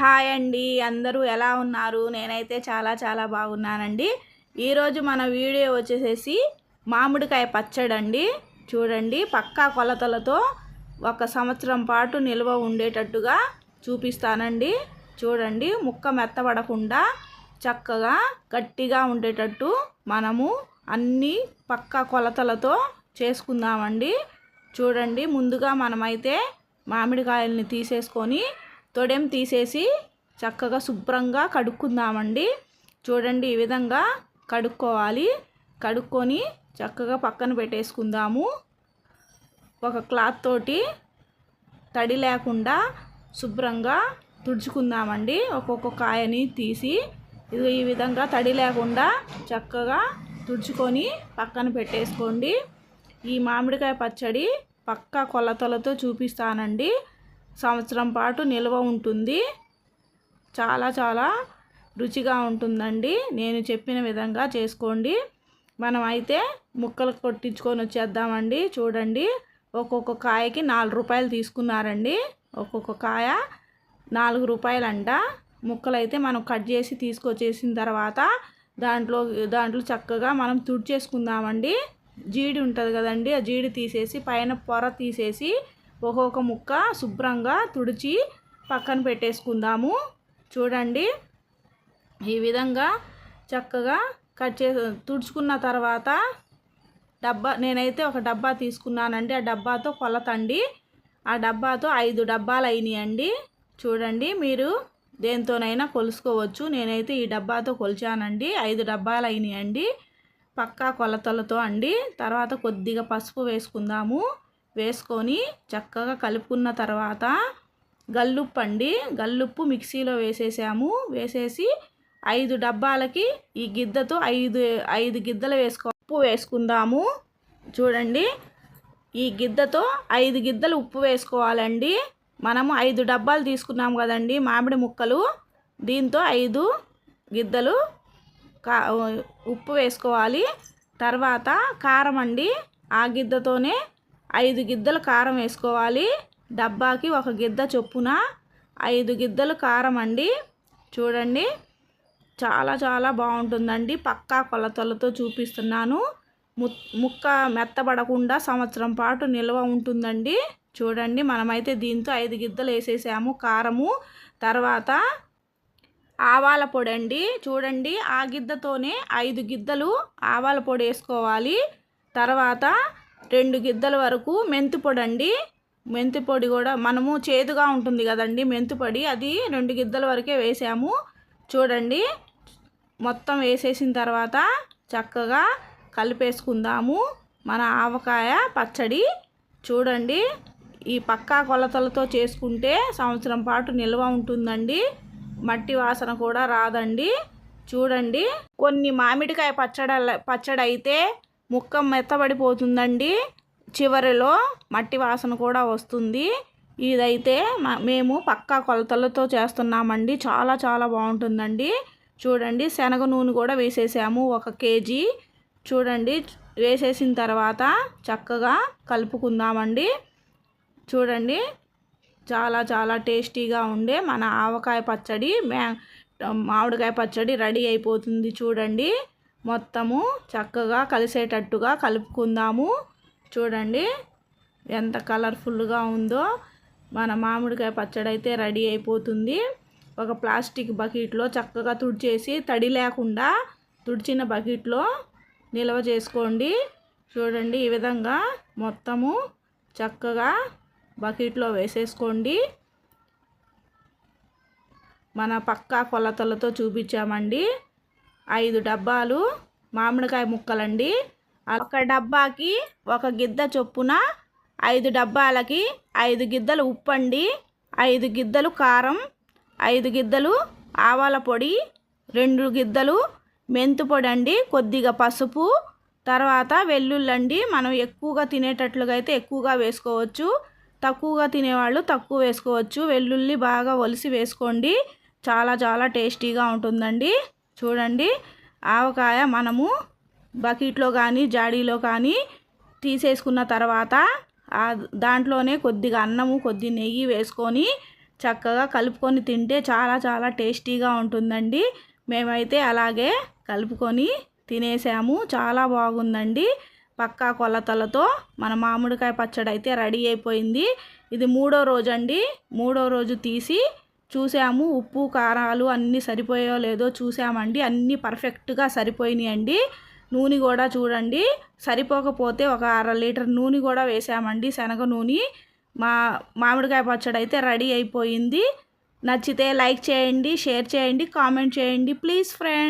Hi అండి అందరూ ఎలా ఉన్నారు? నేనైతే చాలా చాలా బాగున్నానండి. ఈరోజు మన వీడియో వచ్చేసేసి మామిడికాయ పచ్చడి అండి చూడండి పక్కా కొలతలతో ఒక సంవత్సరం పాటు నిల్వ ఉండేటట్టుగా చూపిస్తానండి. చూడండి ముక్క మెత్తబడకుండా చక్కగా గట్టిగా ఉండేటట్టు మనము అన్నీ పక్కా కొలతలతో చేసుకుందామండి. చూడండి ముందుగా మనమైతే మామిడికాయల్ని తీసేసుకొని తొడెం తీసేసి చక్కగా శుభ్రంగా కడుక్కుందామండి. చూడండి ఈ విధంగా కడుక్కోవాలి. కడుక్కొని చక్కగా పక్కన పెట్టేసుకుందాము. ఒక క్లాత్ తోటి తడి లేకుండా శుభ్రంగా తుడుచుకుందామండి. ఒక్కొక్క కాయని తీసి ఇది ఈ విధంగా తడి లేకుండా చక్కగా తుడుచుకొని పక్కన పెట్టేసుకోండి. ఈ మామిడికాయ పచ్చడి పక్కా కొలతలతో చూపిస్తానండి. సంవత్సరం పాటు నిల్వ ఉంటుంది. చాలా చాలా రుచిగా ఉంటుందండి. నేను చెప్పిన విధంగా చేసుకోండి. మనం అయితే ముక్కలు కొట్టించుకొని వచ్చేద్దామండి. చూడండి. ఒక్కొక్క కాయకి నాలుగు రూపాయలు తీసుకున్నారండి. ఒక్కొక్క కాయ నాలుగు రూపాయలంట. ముక్కలు అయితే మనం కట్ చేసి తీసుకొచ్చేసిన తర్వాత దాంట్లో దాంట్లో చక్కగా మనం తుడిచేసుకుందామండి. జీడి ఉంటుంది కదండి. ఆ జీడి తీసేసి పైన పొర తీసేసి ఒక్కొక్క ముక్క శుభ్రంగా తుడిచి పక్కన పెట్టేసుకుందాము. చూడండి. ఈ విధంగా చక్కగా కట్ చే తుడుచుకున్న తర్వాత డబ్బా నేనైతే ఒక డబ్బా తీసుకున్నానండి. ఆ డబ్బాతో కొలతండి. ఆ డబ్బాతో ఐదు డబ్బాలు అయినాయండి. చూడండి. మీరు దేంతోనైనా కొలుసుకోవచ్చు. నేనైతే ఈ డబ్బాతో కొలిచానండి. ఐదు డబ్బాలు అయినాయండి. పక్కా కొలతలతో అండి. తర్వాత కొద్దిగా పసుపు వేసుకుందాము. వేసుకొని చక్కగా కలుపుకున్న తర్వాత గల్లుప్పు అండి గల్లుప్పు మిక్సీలో వేసేసాము. వేసేసి ఐదు డబ్బాలకి ఈ గిద్దతో ఐదు ఐదు గిద్దలు వేసుకో ఉప్పు వేసుకుందాము. చూడండి ఈ గిద్దతో ఐదు గిద్దలు ఉప్పు వేసుకోవాలండి. మనము ఐదు డబ్బాలు తీసుకున్నాం కదండి మామిడి ముక్కలు. దీంతో ఐదు గిద్దలు కా ఉప్పు వేసుకోవాలి. తర్వాత కారం అండి. ఆ గిద్దతోనే ఐదు గిద్దలు కారం వేసుకోవాలి. డబ్బాకి ఒక గిద్ద చొప్పున ఐదు గిద్దలు కారం అండి. చూడండి. చాలా చాలా బాగుంటుందండి. పక్కా కొలతలతో చూపిస్తున్నాను. ముక్క మెత్తబడకుండా సంవత్సరం పాటు నిల్వ ఉంటుందండి. చూడండి. మనమైతే దీంతో ఐదు గిద్దలు వేసేసాము కారము. తర్వాత ఆవాల పొడి అండి. చూడండి. ఆ గిద్దతోనే ఐదు గిద్దలు ఆవాల పొడి వేసుకోవాలి. తర్వాత రెండు గిద్దల వరకు మెంతిపొడి అండి మెంతి పొడి కూడా మనము చేదుగా ఉంటుంది కదండి మెంతి పొడి. అది రెండు గిద్దల వరకే వేసాము. చూడండి మొత్తం వేసేసిన తర్వాత చక్కగా కలిపేసుకుందాము. మన ఆవకాయ పచ్చడి. చూడండి ఈ పక్కా కొలతలతో చేసుకుంటే సంవత్సరం పాటు నిల్వ ఉంటుందండి. మట్టి వాసన కూడా రాదండి. చూడండి కొన్ని మామిడికాయ పచ్చడి పచ్చడి అయితే ముక్క మెత్తబడిపోతుందండి. చివరిలో మట్టి వాసన కూడా వస్తుంది. ఇదైతే మేము పక్కా కొలతలతో చేస్తున్నామండి. చాలా చాలా బాగుంటుందండి. చూడండి శనగ నూనె కూడా వేసేసాము ఒక కేజీ. చూడండి వేసేసిన తర్వాత చక్కగా కలుపుకుందామండి. చూడండి చాలా చాలా టేస్టీగా ఉండే మన ఆవకాయ పచ్చడి మ్యా మామిడికాయ పచ్చడి రెడీ అయిపోతుంది చూడండి. మొత్తము చక్కగా కలిసేటట్టుగా కలుపుకుందాము. చూడండి ఎంత కలర్ఫుల్గా ఉందో. మన మామిడికాయ పచ్చడి అయితే రెడీ అయిపోతుంది. ఒక ప్లాస్టిక్ బకెట్లో చక్కగా తుడిచేసి తడి లేకుండా తుడిచిన బకెట్లో నిల్వ చేసుకోండి. చూడండి ఈ విధంగా మొత్తము చక్కగా బకెట్లో వేసేసుకోండి. మన పక్కా కొలతలతో చూపించామండి. ఐదు డబ్బాలు మామిడికాయ ముక్కలండి. ఒక డబ్బాకి ఒక గిద్ద చొప్పున ఐదు డబ్బాలకి ఐదు గిద్దలు ఉప్పండి ఐదు గిద్దలు కారం ఐదు గిద్దలు ఆవాల పొడి రెండు గిద్దలు మెంతు పొడి అండి కొద్దిగా పసుపు తర్వాత వెల్లుల్లండి మనం ఎక్కువగా తినేటట్లుగా అయితే ఎక్కువగా వేసుకోవచ్చు. తక్కువగా తినేవాళ్ళు తక్కువ వేసుకోవచ్చు. వెల్లుల్లి బాగా ఒలిసి వేసుకోండి చాలా చాలా టేస్టీగా ఉంటుందండి. చూడండి. ఆవకాయ మనము బకెట్లో కానీ జాడీలో కానీ తీసేసుకున్న తర్వాత దాంట్లోనే కొద్దిగా అన్నము కొద్ది నెయ్యి వేసుకొని చక్కగా కలుపుకొని తింటే చాలా చాలా టేస్టీగా ఉంటుందండి. మేమైతే అలాగే కలుపుకొని తినేసాము. చాలా బాగుందండి. పక్కా కొలతలతో మన మామిడికాయ పచ్చడి అయితే రెడీ అయిపోయింది. ఇది మూడో రోజు అండి మూడో రోజు తీసి చూసాము ఉప్పు కారాలు అన్నీ సరిపోయో లేదో చూసామండి. అన్నీ పర్ఫెక్ట్గా సరిపోయినాయండి. నూనె కూడా చూడండి. సరిపోకపోతే ఒక అర లీటర్ నూనె కూడా వేసామండి. శనగ నూనె మా మామిడికాయ పచ్చడి అయితే రెడీ అయిపోయింది. నచ్చితే లైక్ చేయండి షేర్ చేయండి కామెంట్ చేయండి. Please friend.